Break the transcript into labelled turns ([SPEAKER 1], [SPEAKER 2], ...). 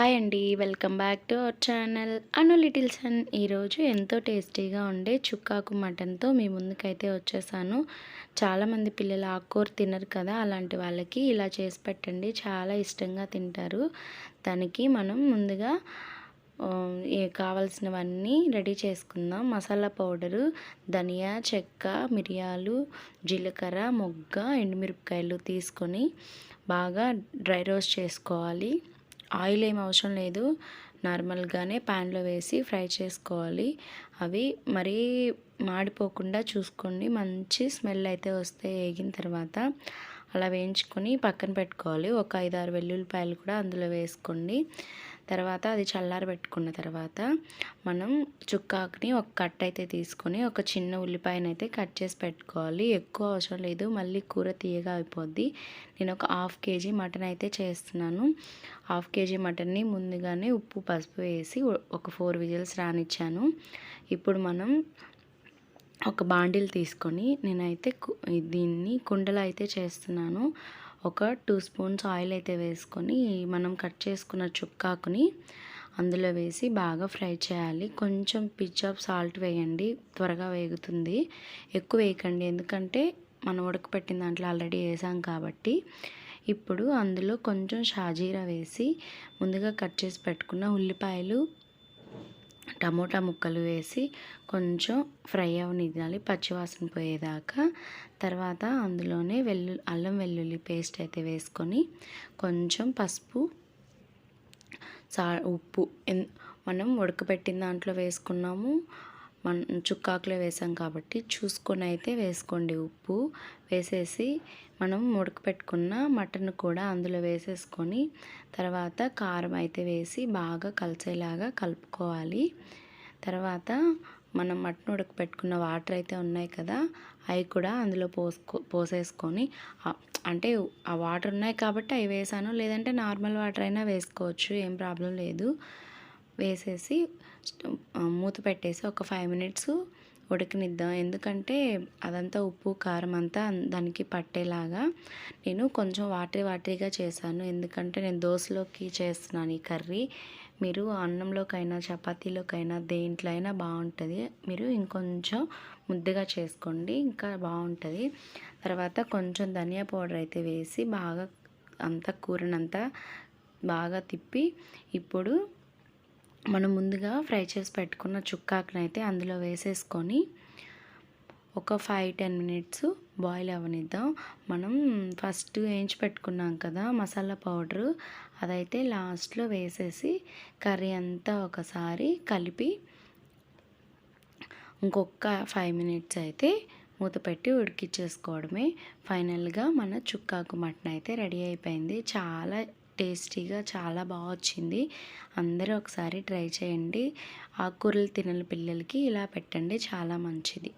[SPEAKER 1] Hi అండి welcome back to our channel. Anu little sun ఈరోజు ఎంతో టేస్టీగా ఉండే చుక్కాకు మటన్తో మీ ముందుకైతే వచ్చేసాను. చాలామంది పిల్లలు ఆకుకూర తినరు కదా అలాంటి వాళ్ళకి ఇలా చేసి పెట్టండి చాలా ఇష్టంగా తింటారు. దానికి మనం ముందుగా కావాల్సినవన్నీ రెడీ చేసుకుందాం. మసాలా పౌడరు ధనియా చెక్క మిరియాలు జీలకర్ర మొగ్గ ఎండుమిరపకాయలు తీసుకొని బాగా డ్రై రోస్ట్ చేసుకోవాలి. ఆయిల్ ఏం అవసరం లేదు. నార్మల్గానే ప్యాన్లో వేసి ఫ్రై చేసుకోవాలి. అవి మరీ మాడిపోకుండా చూసుకోండి. మంచి స్మెల్ అయితే వస్తే వేగిన తర్వాత అలా వేయించుకొని పక్కన పెట్టుకోవాలి. ఒక ఐదు ఆరు వెల్లుల్లిపాయలు కూడా అందులో వేసుకోండి. తర్వాత అది చల్లార పెట్టుకున్న తర్వాత మనం చుక్కాకుని ఒక కట్ అయితే తీసుకొని ఒక చిన్న ఉల్లిపాయను అయితే కట్ చేసి పెట్టుకోవాలి. ఎక్కువ అవసరం లేదు. మళ్ళీ కూర తీయగా అయిపోద్ది. నేను ఒక హాఫ్ కేజీ మటన్ అయితే చేస్తున్నాను. హాఫ్ కేజీ మటన్ని ముందుగానే ఉప్పు పసుపు వేసి ఒక ఫోర్ విజిల్స్ రానిచ్చాను. ఇప్పుడు మనం ఒక బాండిల్ తీసుకొని నేనైతే దీన్ని కుండలో అయితే చేస్తున్నాను. ఒక టూ స్పూన్స్ ఆయిల్ అయితే వేసుకొని మనం కట్ చేసుకున్న చుక్కాకుని అందులో వేసి బాగా ఫ్రై చేయాలి. కొంచెం పిచ్ ఆఫ్ సాల్ట్ వేయండి త్వరగా వేగుతుంది. ఎక్కువ వేయకండి ఎందుకంటే మనం ఉడకపెట్టిన దాంట్లో ఆల్రెడీ వేసాం కాబట్టి. ఇప్పుడు అందులో కొంచెం షాజీరా వేసి ముందుగా కట్ చేసి పెట్టుకున్న ఉల్లిపాయలు టమోటా ముక్కలు వేసి కొంచెం ఫ్రై అవనివ్వాలి పచ్చివాసన పోయేదాకా. తర్వాత అందులోనే వెల్లు అల్లం వెల్లుల్లి పేస్ట్ అయితే వేసుకొని కొంచెం పసుపు సా ఉప్పు మనం ఉడకబెట్టిన దాంట్లో వేసుకున్నాము. మన చుక్కాకులో వేసాం కాబట్టి చూసుకొని అయితే వేసుకోండి ఉప్పు. వేసేసి మనం ఉడకపెట్టుకున్న మటన్ కూడా అందులో వేసేసుకొని తర్వాత కారం అయితే వేసి బాగా కలిసేలాగా కలుపుకోవాలి. తర్వాత మనం మటన్ ఉడకపెట్టుకున్న వాటర్ అయితే ఉన్నాయి కదా అవి కూడా అందులో పోసుకో పోసేసుకొని అంటే ఆ వాటర్ ఉన్నాయి కాబట్టి అవి వేసాను. లేదంటే నార్మల్ వాటర్ అయినా వేసుకోవచ్చు ఏం ప్రాబ్లం లేదు. వేసేసి మూత పెట్టేసి ఒక ఫైవ్ మినిట్స్ ఉడకనిద్దాం. ఎందుకంటే అదంతా ఉప్పు కారం అంతా దానికి పట్టేలాగా నేను కొంచెం వాటరీ వాటరీగా చేశాను. ఎందుకంటే నేను దోశలోకి చేస్తున్నాను ఈ కర్రీ. మీరు అన్నంలోకైనా చపాతీలోకైనా దేంట్లో అయినా బాగుంటుంది. మీరు ఇంకొంచెం ముద్దగా చేసుకోండి ఇంకా బాగుంటుంది. తర్వాత కొంచెం ధనియా పౌడర్ అయితే వేసి బాగా అంతా కూరనంతా బాగా తిప్పి ఇప్పుడు మనం ముందుగా ఫ్రై చేసి పెట్టుకున్న చుక్కాకునైతే అందులో వేసేసుకొని ఒక ఫైవ్ టెన్ మినిట్స్ బాయిల్ అవ్వనిద్దాం మనం ఫస్ట్ వేయించి పెట్టుకున్నాం కదా మసాలా పౌడరు అదైతే లాస్ట్లో వేసేసి కర్రీ అంతా ఒకసారి కలిపి ఇంకొక ఫైవ్ మినిట్స్ అయితే మూత పెట్టి ఉడికిచ్చేసుకోవడమే. ఫైనల్గా మన చుక్కాకు మటన్ అయితే రెడీ అయిపోయింది. చాలా టేస్టీగా చాలా బాగా వచ్చింది. అందరూ ఒకసారి ట్రై చేయండి. ఆకుకూరలు తినని పిల్లలకి ఇలా పెట్టండి చాలా మంచిది.